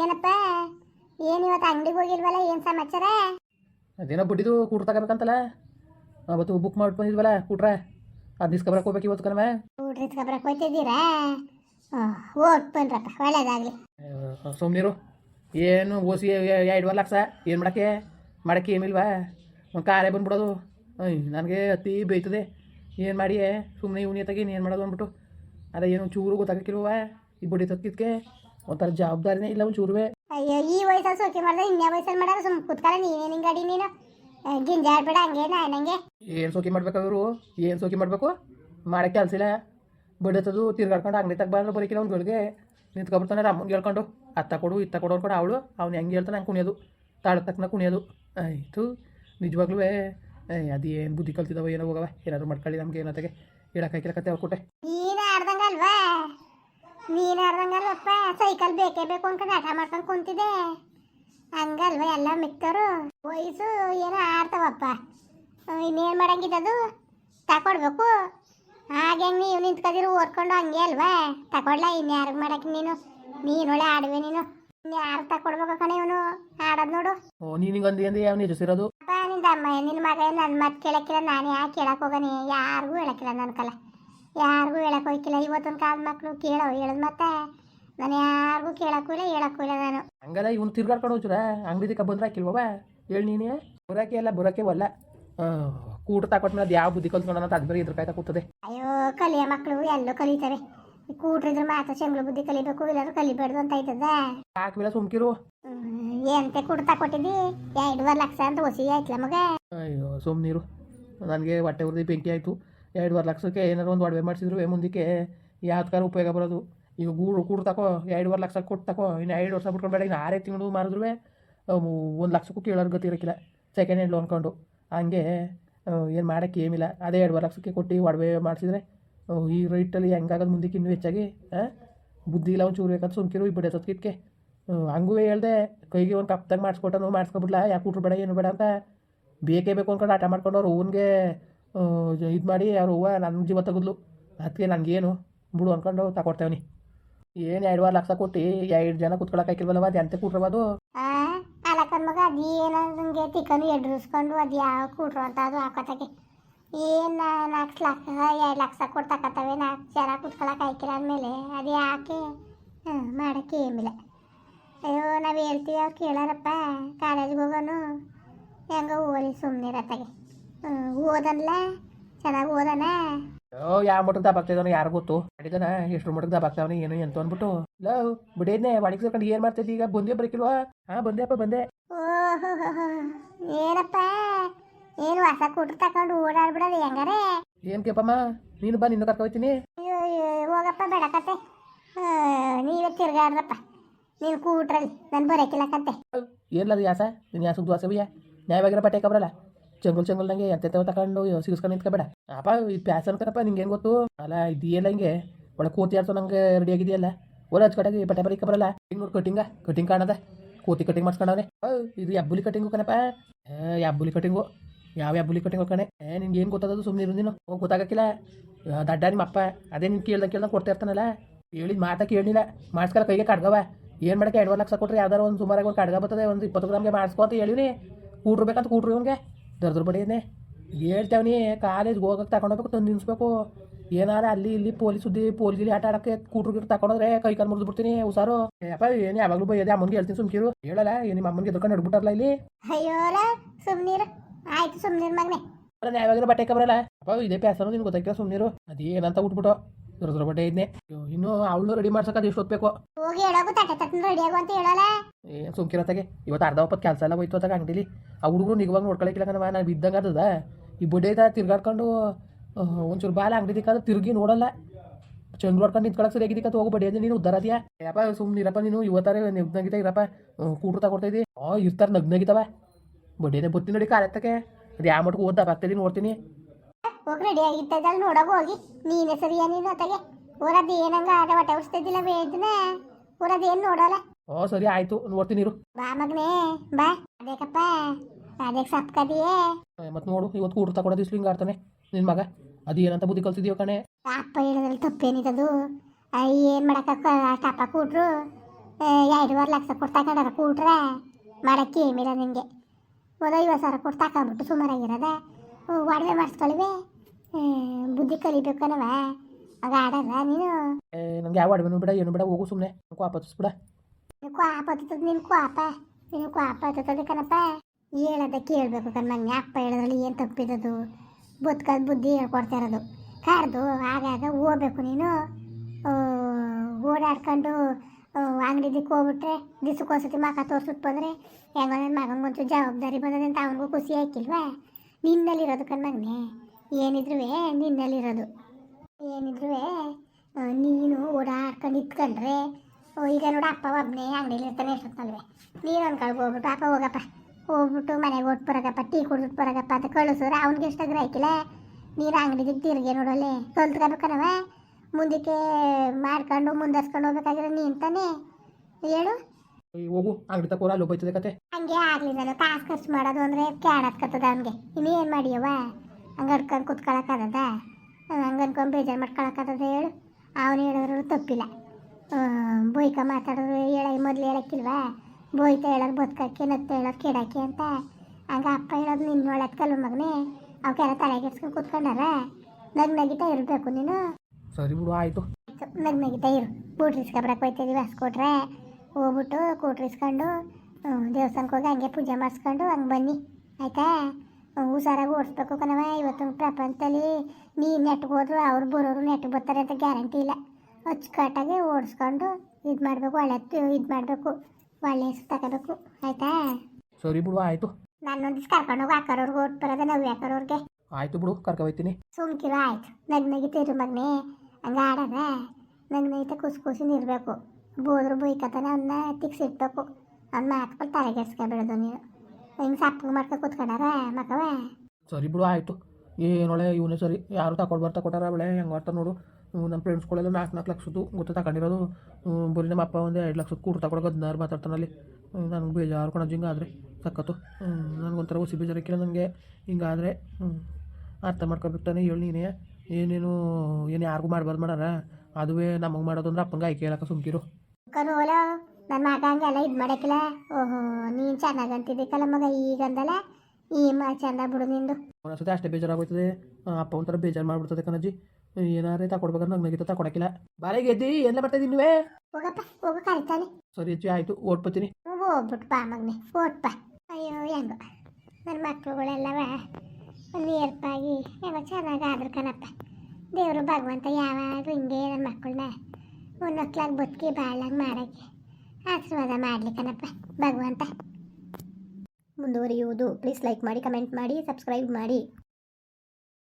ಏನಪ್ಪ? ಏನು ಇವತ್ತು ಅಂಗಡಿಗೆ ಹೋಗಿಲ್ವಲ್ಲ ಏನು ಸಮಾಚಾರ? ಅದೇನೋ ಬಿಟ್ಟಿದ್ದು ಕೂಟ್ರು ತಗೋಬೇಕಂತಲ್ಲ ಅವತ್ತು ಬುಕ್ ಮಾಡಿ ಬಂದಿದ್ವಲ್ಲ ಕೂಟ್ರ ಅದು ಇಸ್ಕೊಬರಕ್ಕೆ ಹೋಗ್ಬೇಕು ಇವತ್ತು ಕಣವ ಊಟ್ರಿ ಇಸ್ಕೊಬರಕ್ಕೆ ಹೋಗ್ತಿದ್ದೀರಾ ಹೋಗಿ ಬನ್ರಪ್ಪ ಒಳ್ಳೇದಾಗಲಿ. ಸುಮ್ಮನಿರು ಏನು ಓಸಿ ಎರಡು ಲಕ್ಷ ಏನು ಮಾಡಕ್ಕೆ? ಮಾಡಕ್ಕೆ ಏನಿಲ್ವಾ? ಒಂದು ಕಾರೇ ಬಂದ್ಬಿಡೋದು. ನನಗೆ ಅತಿ ಬೇಯ್ತದೆ. ಏನು ಮಾಡಿ ಸುಮ್ಮನೆ ಇವ್ನಿ ತಗಿ ಏನು ಮಾಡೋದು ಅಂದ್ಬಿಟ್ಟು. ಅದೇ ಏನು ಚೂರು ಗೊತ್ತಾಗಕ್ಕಿಲ್ವ ಈ ಬುಡಿ ತಕ್ಕಿದ್ಕೆ. ಒಂಥರ ಜವಾಬ್ದಾರಿನೇ ಇಲ್ಲ ಒಂಚೂರುವೆ ಚೂರುವೆ ಅಯ್ಯೋ ಈ ವಯಸ್ಸಲ್ಲಿ ಸೋಕೆ ಮಾಡಿದ್ರೆ ಇನ್ಯಾ ವಯಸ್ಸಲ್ಲಿ ಮಾಡಾರ ಸುಮ್ಮನೆ ಕುತ್ಕಲ್ಲ ನೀನೇನು ಹಿಂಗಡಿ ನೀನು ಗಿಂಜಾಡ್ಬೇಡ ಹಂಗೆ ನಂಗೆ ಏನು ಸೋಕಿ ಮಾಡ್ಬೇಕಾದ್ರು ಏನು ಸೋಕಿ ಮಾಡಬೇಕು ಮಾಡಕ್ಕೆ ಕೆಲಸ ಇಲ್ಲ ಬಿಡತ್ತದು ತಿರ್ಗಾಡ್ಕೊಂಡು ಅಂಗಡಿ ತಗ ಬಂದ್ರೆ ಬರೀಕಿಲ್ಲ ಅವ್ನು ಗಳಿಗೆ ನಿಂತ್ಕೊಬಿಡ್ತಾನೆ ಅಮ್ಮಂಗೆ ಹೇಳ್ಕೊಂಡು ಅತ್ತ ಕೊಡು ಇತ್ತ ಕೊಡು ಅನ್ಕೊಂಡು ಅವಳು ಅವ್ನು ಹೆಂಗೆ ಹೇಳ್ತಾನೆ ಹಂಗೆ ಕುಣಿಯೋದು ತಾಳ ತಕ್ಕನ ಕುಣಿಯೋದು ಆಯಿತು ನಿಜವಾಗ್ಲೂ ಅದು ಏನು ಬುದ್ಧಿ ಕಲ್ತಿದ್ದಾವ ಏನೋ ಹೋಗವ ಏನಾದ್ರು ಮಾಡ್ಕೊಳ್ಳಿ ನಮ್ಗೆ ಏನತ್ತಾಗೆ ಹೇಳಕ್ಕೆ ಕತೆ ಅವ್ರು ಕೊಟ್ಟೆ ನೀನು ಆಡ್ದಂಗಲ್ವಪ್ಪ ಸೈಕಲ್ ಬೇಕೇ ಬೇಕು ಅನ್ಕೊಂಡು ಆಟ ಮಾಡ್ಕೊಂಡು ಕುಂತಿದೆ ಹಂಗಲ್ವ ಎಲ್ಲ ಮಿಕ್ಕರು. ವಯಸ್ಸು ಏನೋ ಆಡ್ತಾವಪ್ಪ. ಇನ್ನೇನು ಮಾಡಂಗಿದ್ದದು ತಕೊಡ್ಬೇಕು. ಹಾಗೆ ನೀವು ನಿಂತ್ಕೊಂಡಿರು ಓದ್ಕೊಂಡು ಹಂಗೆ ಅಲ್ವಾ? ತಕೊಡ್ಲ ಇನ್ಯಾರಿಗೆ ಮಾಡಕ್ಕೆ ನೀನು? ನೀನೊಳೆ ಆಡುವೆ ನೀನು. ಇನ್ಯಾರು ತಕೊಡ್ಬೇಕು ಕಣೆ ಇವನು? ಆಡೋದು ನೋಡು. ಓ ನೀನಿಗೆ ಅಂದಿ ಅಂದು ಯಾವ ನಿಜ ಸಿರೋದು ಅಪ್ಪ ನಿಂದ ಅಮ್ಮ ನಿನ್ನ ಮಗ ನನ್ನ ಮತ್ತೆ ಕೇಳಕ್ಕಿಲ್ಲ ನಾನು ಯಾಕೆ ಕೇಳಕ್ಕೆ ಹೋಗನಿ? ಯಾರಿಗೂ ಹೇಳಕ್ಕಿಲ್ಲ ನನ್ನ ಕಲ. ಯಾರಿಗೂ ಹೇಳಕ್ಕೆ ಹೋಯ್ಕಿಲ್ಲ ಇವತ್ತೊಂದು ಕಾಲದ ಮಕ್ಕಳು ಕೇಳೋ ಹೇಳೋದು ಮತ್ತೆ ನಾನು ಯಾರಿಗೂ ಕೇಳಕ್ಕೂ ಇಲ್ಲ ಹೇಳಕ್ಕೂ ಇಲ್ಲ ನಾನು. ಹಂಗಲ್ಲ ಇವ್ನು ತಿರ್ಗಾಡ್ಕೊಂಡು ಹೋಗ್ಚುರ ಅಂಗಡಿ ತಗ ಬಂದ್ರೆ ಹಾಕಿಲ್ವ ಹೇಳಿ ನೀನೇ. ಬರೋಕೆ ಎಲ್ಲ ಬರೋಕೆ ಒಲ್ಲ. ಕೂಟ ತಕೊಟ್ಮೇಲೆ ಅದು ಯಾವ ಬುದ್ಧಿ ಕಲ್ತ್ಕೊಂಡ ಅದು ಬರೀ ಇದ್ರ ಕಾಯ್ತಾ ಕೂತದೆ. ಅಯ್ಯೋ ಕಲಿಯೋ ಮಕ್ಕಳು ಎಲ್ಲೋ ಕಲಿತಾರೆ. ಕೂಟ್ರಿದ್ರೆ ಮಾತ್ರ ಚೆಂಗ್ಳು ಬುದ್ಧಿ ಕಲಿಬೇಕು ಇಲ್ಲಾದ್ರೂ ಕಲಿಬಾರ್ದು ಅಂತ ಆಯ್ತದ? ಹಾಕ್ಬಿಲ್ಲ ಸುಮ್ಕಿರು ಏನಂತೆ ಕುಡ್ತಾ ಕೊಟ್ಟಿದ್ದಿ ಎರಡುವರೆ ಲಕ್ಷ ಅಂತ ಹೊಸಿ ಆಯ್ತಲ್ಲ ಮಗ. ಅಯ್ಯೋ ಸುಮ್ಮನೀರು ನನಗೆ ಹೊಟ್ಟೆ ಉರ್ದಿ ಬೆಂಕಿ ಆಯಿತು. ಎರಡುವರೆ ಲಕ್ಷಕ್ಕೆ ಏನಾರು ಒಂದು ಒಡವೆ ಮಾಡಿಸಿದ್ರು ಮುಂದಕ್ಕೆ ಯಾವ್ದಕ್ಕಾರ ಉಪಯೋಗ ಬರೋದು. ಈಗ ಗೂಡು ಕೂಡು ತಕೋ, ಎರಡುವರೆ ಲಕ್ಷ ಕೊಟ್ಟು ತಕೋ, ಇನ್ನು ಎರಡು ವರ್ಷ ಬಿಟ್ಕೊಂಡು ಬೇಡ ಇನ್ನು ಆರೇ ತಿಂಗಳು ಮಾರಿದ್ರು ಒಂದು ಲಕ್ಷಕ್ಕೂ ಕೇಳೋರು ಗತಿ ಇರೋಕ್ಕಿಲ್ಲ ಸೆಕೆಂಡ್ ಹ್ಯಾಂಡ್ ಅನ್ಕೊಂಡು ಹಂಗೆ ಏನು ಮಾಡೋಕ್ಕೆ ಏನಿಲ್ಲ. ಅದೇ ಎರಡುವರೆ ಲಕ್ಷಕ್ಕೆ ಕೊಟ್ಟು ಒಡವೆ ಮಾಡಿಸಿದ್ರೆ ಈ ರೈಟಲ್ಲಿ ಹೆಂಗಾಗೋದು ಮುಂದಕ್ಕೆ ಇನ್ನೂ ಹೆಚ್ಚಾಗಿ? ಬುದ್ಧಿ ಇಲ್ಲ ಒಂದು ಚೂರು ಬೇಕಂತ ಸುಮ್ಕಿರು, ಈ ಸತ್ಕಿಟ್ಕೆ ಹಂಗೂ ಹೇಳ್ದೆ, ಕೈಗೆ ಒಂದು ಕಪ್ದಾಗ ಮಾಡಿಸ್ಕೊಟ್ಟನು, ಮಾಡಿಸ್ಕೊಬಿಡ್ಲಾ, ಯಾಕೆ ಕೂಟ್ರು ಬೇಡ, ಏನು ಬೇಡ ಅಂತ ಬೇಕೇ ಬೇಕು ಅಂದ್ಕೊಂಡು ಆಟ ಮಾಡ್ಕೊಂಡು ಅವ್ರು ಹೂವಿಗೆ ಇದು ಮಾಡಿ ಅವ್ರು ಹೂವು? ನನ್ನ ಜೀವ ತೆಗೆದ್ಲು. ಅದಕ್ಕೆ ನನಗೇನು ಬಿಡು ಅನ್ಕೊಂಡು ತಗೊಡ್ತೇವನಿ ಏನು ಎರಡುವರೆ ಲಕ್ಷ ಕೊಟ್ಟು? ಎರಡು ಜನ ಕುತ್ಕೊಳಕ್ಕೆ ಹಾಕಿಲ್ವಲ್ಲವ? ಅದು ಎಂತ ಕೂಟ್ರವ ಅದು? ಆ ಅಲಕನ್ ಮಗ ಅದೇನೋ ನಂಗೆ ತಿಕ್ಕನು ಎಡ್ರಿಸ್ಕೊಂಡು ಅದು ಯಾವ ಕೂಟ್ರು ಅಂತ ಅದು ಹಾಕೋತಕ್ಕೆ. ಏನು ನಾಲ್ಕು ಲಕ್ಷ, ಎರಡು ಲಕ್ಷ ಕೊಟ್ಟು ತಗೋತವೆ ನಾಲ್ಕು ಜನ ಕುತ್ಕೊಳಕ್ಕೆ ಹಾಕಿಲ್ಲ ಅಂದಮೇಲೆ ಅದು ಯಾಕೆ? ಹಾಂ, ಮಾಡೋಕ್ಕೆ ಏನಿಲ್ಲ. ಅಯ್ಯೋ, ನಾವು ಹೇಳ್ತೀವಿ ಅವ್ರು ಕೇಳಾರಪ್ಪ. ಕಾಲೇಜ್ಗೆ ಹೋಗೋನು ಹೆಂಗೋ ಹೋಗಲಿ ಸುಮ್ಮನೆ ರತ್ತಾಗೆ ಓದನ್ಲ? ಚೆನ್ನಾಗಿ ಓದನ? ಓ ಯಾವ ಮಟ್ಟಕ್ಕೆ ದಬಾಗ್ತಿದ್ದಾನೆ ಯಾರು ಗೊತ್ತು? ಅಡಿದನ ಎಷ್ಟು ಮಟ್ಟಕ್ಕೆ ದಬಾಗ್ತಾವನೆ ಏನು ಎಂತ ಅಂದ್ಬಿಟ್ಟು. ಇಲ್ಲ ಬಿಡೇದ್ನೆ ಒಳಗೆ ಸೇರ್ಕೊಂಡು ಏನು ಮಾಡ್ತಿದ್ದಿ? ಈಗ ಬಂದೇ ಬರಕಿಲ್ವಾ? ಹಾಂ ಬಂದೆಪ್ಪ ಬಂದೆ. ಏನಪ್ಪ? ಏನು ಹೊಸ ಕೂಟ್ರು ತಕೊಂಡು ಓಡಾಡ್ಬಿಡೋದು ಹೆಂಗಾರೆ? ಏನು ಕೇಪಮ್ಮ? ನೀನು ಬಾ ನಿನ್ನ ಕರ್ಕೊ ಹೋಗ್ತೀನಿ. ಹೋಗಪ್ಪ ಬೇಡ ಕತೆ. ಆ, ನೀವೇ ತಿರ್ಗಾಡ್ರಪ್ಪ. ನೀನು ಕೂಟ್ರಲ್ಲಿ ನಾನು ಬರೋಕಿಲ್ಲ ಕತೆ. ಏನ್ಲದು ಯಾಸ ನೀನು ಯಾಸು ದ್ವಾಸ ಬಿಯ್ಯ ನ್ಯಾಯವಾಗಿರೋ ಪಟ್ಟೆ ಕಬ್ರಲ್ಲ ಚಂಗುಲ್ ಚಂಗುಲ್ ನಂಗೆ ಎಂತೆಂತವ ತಗೊಂಡು ಸಿಗಿಸ್ಕೊಂಡು ನಿಂತ್ಕೊಬೇಡ. ಅಪ್ಪ, ಈ ಪ್ಯಾಸನ್ ಕಣಪ್ಪ ನಿಂಗೆ ಏನು ಗೊತ್ತು? ಅಲ್ಲ, ಇದೆಯಲ್ಲ ಹಿಂಗೆ? ಒಳಗೆ ಕೂತಿ ಆಡ್ಸೋ ನಂಗೆ ರೆಡಿ ಆಗಿದೆಯಲ್ಲ? ಒಳ್ಳೆ ಹಚ್ಕಟಾಗಿ ಬಟ್ಟೆ ಬರೀ ಕಬರಲ್ಲ ಹಿಂಗೆ ನೋಡಿ ಕಟಿಂಗ ಕಟಿಂಗ್ ಕಾಣದ. ಕೋತಿ ಕಟಿಂಗ್ ಮಾಡ್ಸ್ಕೊಂಡವ್ರೆ ಇದು ಎಬ್ಬುಲಿ ಕಟಿಂಗು ಕಣಪ್ಪ? ಏ ಕಟಿಂಗ್ ಯಾವ ಯಬ್ಬುಲಿ ಕಟಿಂಗ್ ಕಣೆ? ಏ ನಿನ್ಗೆ ಏನು ಗೊತ್ತದದು ಸುಮ್ಮನೆ ಇರು ನೀನು. ಹೋಗಿ ಗೊತ್ತಾಗಕ್ಕಿಲ್ಲ. ದಡ್ಡ ನಿಮ್ಮ ಅಪ್ಪ. ಅದೇ ನೀನು ಕೇಳ್ದಂಗೆ ಕೇಳ್ದಂಗೆ ಕೊಡ್ತಾ ಇರ್ತಾನಲ್ಲ. ಹೇಳಿದ ಮಾತಾ ಕೇಳಿಲ್ಲ ಮಾಡಿಸ್ಕಲ್ಲ ಕೈಗೆ ಕಡ್ಗವ. ಏನು ಮಾಡಕ್ಕೆ ಎರಡು ಲಕ್ಷ ಕೊಟ್ಟರೆ ಯಾವ್ದಾರು ಒಂದು ಸುಮಾರಾಗಿ ಒಂದು ಕಡ್ಗ ಬರ್ತದೆ, ಒಂದು ಇಪ್ಪತ್ತು ಗ್ರಾಮ್ಗೆ ಮಾಡಿಸ್ಕೊ ಅಂತ ಹೇಳಿವ್ನಿ. ಕೂಡ್ರಿ ಬೇಕಂತ ಕೂಟ್ರು ಇವನಿಗೆ. ದರ್ದ್ರ ಬಡಿಯನ್ನೇ ಹೇಳ್ತೇವನಿ ಕಾಲೇಜ್ಗೆ ಹೋಗಕ್ಕೆ ತಗೊಂಡೋಗ್ಬೇಕು ತಂದು ನಿಲ್ಲಿಸ್ಬೇಕು ಏನಾರ ಅಲ್ಲಿ ಇಲ್ಲಿ ಪೊಲೀಸ್ ಸುದ್ದಿ ಪೊಲೀಸ್ ಇಲ್ಲಿ ಆಟ ಆಡಕ್ಕೆ ಕೂಟ್ರು ಗಿಟ್ಟು ತಗೊಂಡ್ರೆ ಕೈ ಕಾಲು ಮುರಿದು ಬಿಡ್ತೀನಿ ಹುಷಾರು. ಅಪ್ಪ ಏನು ಯಾವಾಗಲೂ ಬೈಯದೆ ಅಮ್ಮನಿಗೆ ಹೇಳ್ತೀನಿ ಸುಮ್ಕಿರು ಹೇಳಲ್ಲ ಏನು ನಿಮ್ಮ ಅಮ್ಮನಿಗೆ ಎದ್ಕೊಂಡು ಹಿಡ್ಬಿಟ್ಟಾರಲ್ಲ ಇಲ್ಲಿ? ಅಯ್ಯೋಲ ಸುಮ್ನಿರು ಆಯ್ತು ಸುಮ್ನೀರು ಮಗನೇ. ಅಲ್ಲ ಯಾವಾಗ ಬಟ್ಟೆ ಕಬರಲ್ಲ ಅಪ್ಪ ಇದೇ ಪ್ಯಾಸನು ನಿನ್ಗೆ ಗೊತ್ತಾಗಿಲ್ಲ ಸುಮ್ನಿರು. ಅದೇನಂತ ಉಟ್ಬಿಟ್ಟು. ದೊಡ್ಡ ಬಟ್ಟೆ ಇದ್ನೆ. ಇನ್ನು ಅವಳು ರೆಡಿ ಮಾಡ್ಸಕ್ಕೆ ಅದು ಎಷ್ಟು ಹೊತ್ಬೇಕು ಹೋಗಿ ಹೇಳೋಗು ತಟ್ಟೆ ತಟ್ಟನ ರೆಡಿ ಆಗು ಅಂತ ಹೇಳಲ್ಲ? ಏನು ಸುಮ್ಕಿರತ್ತಾಗೆ ಇವತ್ತು ಅರ್ಧ ಒಪ್ಪತ್ತು ಕೆಲಸ ಎಲ್ಲ ಹೋಯ್ತು ಅತ್ತಾಗ ಅಂಗಡಿಲಿ. ಆ ಹುಡುಗರು ನಿಗವಾಗಿ ನೋಡ್ಕೊಳಕ್ಕಿಲ್ಲ ಕಣವ ನಾನು ಬಿದ್ದಂಗೆ ಅದದ ಈ ಬಡ್ಡೆ ಐತ ತಿರ್ಗಾಡ್ಕೊಂಡು ಒಂಚೂರು ಬಾಲ ಅಂಗಡಿ ದಿಕ್ಕಾದ್ರೆ ತಿರುಗಿ ನೋಡಲ್ಲ. ಚಂದ್ ನೋಡ್ಕೊಂಡು ನಿಂತ್ಕೊಳಕ್ಕೆ ಸರಿಯಾಗಿ ದಿಕ್ಕ ಹೋಗಿ ಬಡಿ ಅಂದ್ರೆ ನೀನು ಉದ್ದಾರ ಅದೆಯಾ? ಯಪ್ಪ ಸುಮ್ಮನೆ ಇರಪ್ಪ ನೀನು ಇವತ್ತಾರೆ ನಗ್ನಾಗಿತ ಇರಪ್ಪ. ಕೂಟ್ರು ತಗೊಡ್ತಾ ಹಾಂ ಇರ್ತಾರೆ ನಗ್ನಾಗಿತವ. ಬಡ್ಡಿನೇ ಬತ್ತಿ ನೋಡಿ ಕಾಲೆತ್ತಕ್ಕೆ. ಅದು ಯಾವ ಮಟ್ಗೆ ಓದ್ದಾಗ ಆಗ್ತದೆ ನೋಡ್ತೀನಿ. ಹೋಗಿ ರೆಡಿ ಆಗಿದ್ದಲ್ಲ ನೋಡೋಗು ಹೋಗಿ. ನೀನೇ ಸರಿಯಾ ನೀನು ಅತ್ತಗೆ ಊರದ್ದು ಏನಂಗ ಆಟ ಹೊಟ್ಟೆ ಉಡಿಸ್ತಿದ್ದಿಲ್ಲ ಬೇದನ ಊರದ್ದು ಏನು ನೋಡಲ್ಲ. ಓ ಸರಿ ಆಯ್ತು. ನೋಡ್ತೀನಿ ಇರು. ಬಾ ಮಗನೇ ಬಾ. ಅದೇಕಪ್ಪ. ಅದಕ್ಕೆ ಸಪ್ಕದಿಯೇ ಮತ್ತೆ ನೋಡು ಇವತ್ತು ಕೂಡ ತಗೊಳೋದು ಇಸ್ಲಿಂಗ್ ಆಡ್ತಾನೆ ನಿನ್ನ ಮಗ. ಅದು ಏನಂತ ಬುದ್ಧಿ ಕಲ್ತಿದ್ಯೋ ಕಣೆ. ಅಪ್ಪ ಹೇಳೋದ್ರಲ್ಲಿ ಅಯ್ಯ ಏನು ಮಾಡಕ್ಕ ಅಷ್ಟಪ್ಪ ಕೂಟ್ರು. ಎರಡುವರೆ ಲಕ್ಷ ಕೊಟ್ಟು ತಗೊಂಡಾರ ಕೂಟ್ರೆ. ಮಾಡಕ್ಕೆ ಏಮಿಲ್ಲ ನಿನಗೆ ಒಂದು ಐವತ್ತು ಸಾವಿರ ಕೊಟ್ಟು ತಗೊಂಬಿಟ್ಟು ಸುಮಾರಾಗಿರೋದ ಒಡವೆ ಮಾಡಿಸ್ಕೊಳ್ವೆ ಬುದ್ಧಿ ಕಲಿಬೇಕನವ. ಆಗ ಆಡಲ್ಲ ನೀನು? ನನಗೆ ಯಾವ ಅಡುಗೆ ಬಿಡ ಏನು ಬಿಡ ಹೋಗು ಸುಮ್ಮನೆ ಕ್ವಾಪ ಬಿಡ ನೀನು ಕ್ವಾಪ ಹತ್ತದ ನೀನು ಕ್ವಾಪ ನೀನು ಕ್ವಾಪ ಹತ್ತದ ಕಣಪ್ಪ. ಹೇಳದ ಕೇಳಬೇಕು ನಂಗೆ ಅಪ್ಪ ಹೇಳೋದ್ರಲ್ಲಿ ಏನು ತಪ್ಪಿದದು? ಬದುಕದ ಬುದ್ಧಿ ಹೇಳ್ಕೊಡ್ತಾ ಇರೋದು. ಕರೆದು ಆಗಾಗ ಹೋಗ್ಬೇಕು ನೀನು. ಓಡಾಡ್ಕೊಂಡು ಅಂಗಡಿದಕ್ಕೆ ಹೋಗ್ಬಿಟ್ರೆ ದಿವ್ಸಕ್ಕೆ ಒಂದ್ಸತಿ ಮಕ ತೋರ್ಸುತ್ತೆ ಬಂದರೆ ಹೆಂಗೋ ನನ್ನ ಮಗನಿಗೆ ಒಂಚೂರು ಜವಾಬ್ದಾರಿ ಬಂದದೆ ಅಂತ ಅವನಿಗೂ ಖುಷಿ ಆಯ್ಕಿಲ್ವಾ? ನಿನ್ನಲ್ಲಿರೋದು ಕಣ್ಮಗ್ನೆ ಏನಿದ್ರೂ ನಿನ್ನಲ್ಲಿರೋದು ಏನಿದ್ರೂ ನೀನು ಓಡಾಡ್ಕೊಂಡು ಇತ್ಕೊಂಡ್ರೆ ಈಗ ನೋಡು ಅಪ್ಪ ಒಬ್ಬನೇ ಅಂಗಡಿಲಿ ಇರ್ತಾನೆ ಎಷ್ಟೊತ್ತಲ್ವೇ ನೀನು ಅನ್ಕೊಳ್ಗೆ ಹೋಗ್ಬಿಟ್ಟು, ಅಪ್ಪ, ಹೋಗಪ್ಪ. ಹೋಗ್ಬಿಟ್ಟು ಮನೆಗೆ ಒಟ್ಟು ಬರಗಪ್ಪ, ಟೀ ಕುಡಿದ್ಬಿಟ್ಟು ಬರಗಪ್ಪ ಅಂತ ಕಳಿಸಿದ್ರೆ ಅವ್ನಿಗೆ ಎಷ್ಟು ಗ್ರಹಿಕಿಲ್ಲ ನೀನು ಅಂಗಡಿಗೆ ತಿರುಗಿ ನೋಡಲ್ಲಿ ಕಲ್ತ್ಕೋಬೇಕನವ ಮುಂದಕ್ಕೆ ಮಾಡ್ಕೊಂಡು, ಮುಂದರ್ಸ್ಕೊಂಡು ಹೋಗ್ಬೇಕಾಗಿರೋ ನೀನು ತಾನೇ? ಹೇಳು. ಹೋಗು ಅಂಗಡಿ ತಕೋರ ಅಲ್ಲಿ ಹೋಗ್ತದೆ ಕತೆ. ಹಂಗೆ ಆಗ್ಲಿಲ್ಲ ಕಾಸು ಖರ್ಚು ಮಾಡೋದು ಅಂದ್ರೆ ಕ್ಯಾಡತ್ಕತ್ತದ ಅವನಿಗೆ. ಇನ್ನು ಏನು ಮಾಡಿಯವ ಹಂಗೆ ಅಡ್ಕೊಂಡು ಕುತ್ಕೊಳಕ್ಕದ ಹಂಗೆ ಅನ್ಕೊಂಡು ಬೇಜಾರು ಮಾಡ್ಕೊಳಕ್ಕದ ಹೇಳು? ಅವನು ಹೇಳಿದ್ರು ತಪ್ಪಿಲ್ಲ. ಬೋಯ್ಕ ಮಾತಾಡಿದ್ರು ಹೇಳ ಮೊದಲು ಹೇಳಕ್ಕಿಲ್ವಾ? ಬೋಯ್ತ ಹೇಳೋದು ಬದುಕಕ್ಕೆ ನತ್ತ ಹೇಳೋದು ಕೆಡಕ್ಕೆ ಅಂತ. ಹಂಗೆ ಅಪ್ಪ ಹೇಳೋದು ನಿನ್ನ ಒಳತ್ ಕಲ್ಲು ಮಗನೇ. ಅವಕ್ಕೆಲ್ಲ ತಲೆಗೆಡ್ಸ್ಕೊಂಡು ಕುತ್ಕೊಂಡಾರ? ನಗ್ ನಗಿತಾ ಇರಬೇಕು ನೀನು. ಸರಿ ಬಿಡು ಆಯಿತು. ನಗ್ ನಗಿತಾ ಇರು. ಕೂಟ್ರಿಸ್ಕೊಬ್ರಕ್ಕೆ ಹೋಯ್ತಿದ್ದೀವಿ ಹಸ್ಕೊಟ್ರೆ. ಹೋಗ್ಬಿಟ್ಟು ಕೂಟ್ರಿಸ್ಕೊಂಡು ದೇವಸ್ಥಾನಕ್ಕೆ ಹೋಗಿ ಹಂಗೆ ಪೂಜೆ ಮಾಡಿಸ್ಕೊಂಡು ಹಂಗೆ ಬನ್ನಿ. ಆಯಿತಾ? ಹುಷಾರಾಗಿ ಓಡಿಸ್ಬೇಕು ಕಣವ ಇವತ್ತು ಪ್ರಪಂಚದಲ್ಲಿ ನೀ ನೆಟ್ಗೆ ಹೋದ್ರು ಅವ್ರು ಬರೋರು ನೆಟ್ಗೆ ಬರ್ತಾರೆ ಅಂತ ಗ್ಯಾರಂಟಿ ಇಲ್ಲ. ಅಚ್ಚುಕಟ್ಟಾಗಿ ಓಡಿಸ್ಕೊಂಡು ಇದು ಮಾಡಬೇಕು ಒಳ್ಳೆ ಇದು ಮಾಡಬೇಕು ಒಳ್ಳೆ ಹೆಸರು ತಗೋಬೇಕು. ಆಯಿತಾ? ಸರಿ ಬಿಡು ಆಯಿತು. ನಾನೊಂದಿಷ್ಟು ಕರ್ಕೊಂಡು ಹೋಗಿ ಹಾಕೋರವ್ರಿಗೆ ಓಟ್ ಬರೋದ ನಾವು ಹಾಕೋರವ್ರಿಗೆ ಆಯಿತು ಬಿಡು ಕರ್ಕೊ ಹೋಯ್ತೀನಿ. ಸುಮ್ಕಿರು ಆಯ್ತು. ನಗ್ ನಗಿತೀರಿ ಮಗನೇ. ಹಂಗೆ ಆಡೋದ? ನಗ್ ನಗಿತ ಕುಸ್ ಕುಸಿನ ಇರಬೇಕು. ಬೋದ್ರು ಬೈಕತಾನೆ ಅವನ್ನ ತಿಕ್ಸಿಡ್ಬೇಕು ಅವ್ನ ಮಾತ್ಕೊಂಡು ತಲೆಗೆಡ್ಸ್ಕೊಬಿಡೋದು ನೀನು. ಹಿಂಗೆ ಸಪ್ಪಗೆ ಮಾಡ್ಕೊ ಕೂತ್ಕೊಂಡಾರ ಮಕವ ಸರಿ ಬಿಡು, ಆಯಿತು. ಏನೊಳೆ ಇವನೇ ಸರಿ. ಯಾರು ತಗೊಂಡು ಬರ್ತಾ ಕೊಟ್ಟಾರ ಬೆಳೆ ಹೆಂಗೆ ಬರ್ತಾ ನೋಡು. ನಮ್ಮ ಫ್ರೆಂಡ್ಸ್ಗಳೆಲ್ಲ ನಾಲ್ಕು ನಾಲ್ಕು ಲಕ್ಷದ್ದು ಗೊತ್ತು ತಗೊಂಡಿರೋದು ಬರೀ ನಮ್ಮ ಅಪ್ಪ ಒಂದು ಎರಡು ಲಕ್ಷದ ಕೂಡು ತಗೊಳಗೆ ಹದಿನಾರು ಮಾತಾಡ್ತಾನಲ್ಲಿ ನನಗೆ ಬೇಜಾರು ಕೊಡೋದು ಹಿಂಗಾದ್ರೆ ಸಕ್ಕತ್ತು ನನಗೊಂಥರ ಹುಸಿ ಬೇಜಾರಕ್ಕಿಲ್ಲ ನನಗೆ. ಹಿಂಗಾದರೆ ಅರ್ಥ ಮಾಡ್ಕೋಬೇಕು ತಾನೇ. ಹೇಳಿ ನೀನೇ. ಏನೇನು, ಏನು ಯಾರಿಗೂ ಮಾಡಬಾರ್ದು ಮಾಡಾರ. ಅದುವೇ ನಮಗೆ ಮಾಡೋದು ಅಂದ್ರೆ ಅಪ್ಪಂಗೆ ಆಯ್ಕೆ ಹೇಳಕ್ಕೆ ಸುಮ್ಕಿರು. ಕನೋಲ ನನ್ನ ಮಗ ಹಂಗೆಲ್ಲ ಇದು ಮಾಡಕ್ಕಿಲ್ಲ. ಓಹೋ ನೀನು ಚೆನ್ನಾಗಿ ಅಂತಿದ್ದಕ್ಕಲ್ಲ ಮಗ ಈಗ ಅಂದಲ್ಲ? ಈ ಮ ಚಂದ ಬಿಡು ನಿಂದು. ಒಂದೊಂದ್ಸತಿ ಅಷ್ಟೇ ಬೇಜಾರಾಗೋಯ್ತದೆ. ಅಪ್ಪ ಒಂಥರ ಬೇಜಾರು ಮಾಡ್ಬಿಡ್ತದೆ ಕಣಜ್ಜಿ. ಏನಾರೇ ತಗೊಡ್ಬೇಕಾದ್ರೆ ನಂಗೆ ನಗಿತ ತಗೊಡಕ್ಕಿಲ್ಲ ಬಾರೆ ಗೆದ್ದಿ ಎಲ್ಲ ಬರ್ತಾ ನೀವೇ? ಹೋಗಪ್ಪ ಹೋಗು ಕರಿತಾನೆ ಸರಿ ಅಜ್ಜಿ ಆಯಿತು ಓಡ್ಬತ್ತೀನಿ. ಹೋಗ್ಬಿಟ್ಟು ಬಾ ಮಗನೆ ಓಟ್ಪ ಅಯ್ಯೋ ಹೆಂಗೋ. ನನ್ನ ಮಕ್ಕಳುಗಳೆಲ್ಲವ ನೇರ್ಪಾಗಿ ಹೆಂಗೋ ಚೆನ್ನಾಗಿ ಆದ್ರು ಕಣಪ್ಪ. ದೇವರು ಭಗವಂತ ಯಾವಾಗಲೂ ಹಿಂಗೆ ನನ್ನ ಮಕ್ಕಳನ್ನ ಉನ್ನತ್ಲಾಗಿ ಬದುಕಿ ಬಾಳಾಗ ಮಾಡೋಕ್ಕೆ ಆಶೀರ್ವಾದ ಮಾಡ್ಲಿಕ್ಕನಪ್ಪ. ಭಗವಂತ. ಮುಂದುವರಿಯುವುದು. ಪ್ಲೀಸ್ ಲೈಕ್ ಮಾಡಿ ಕಮೆಂಟ್ ಮಾಡಿ ಸಬ್ಸ್ಕ್ರೈಬ್ ಮಾಡಿ.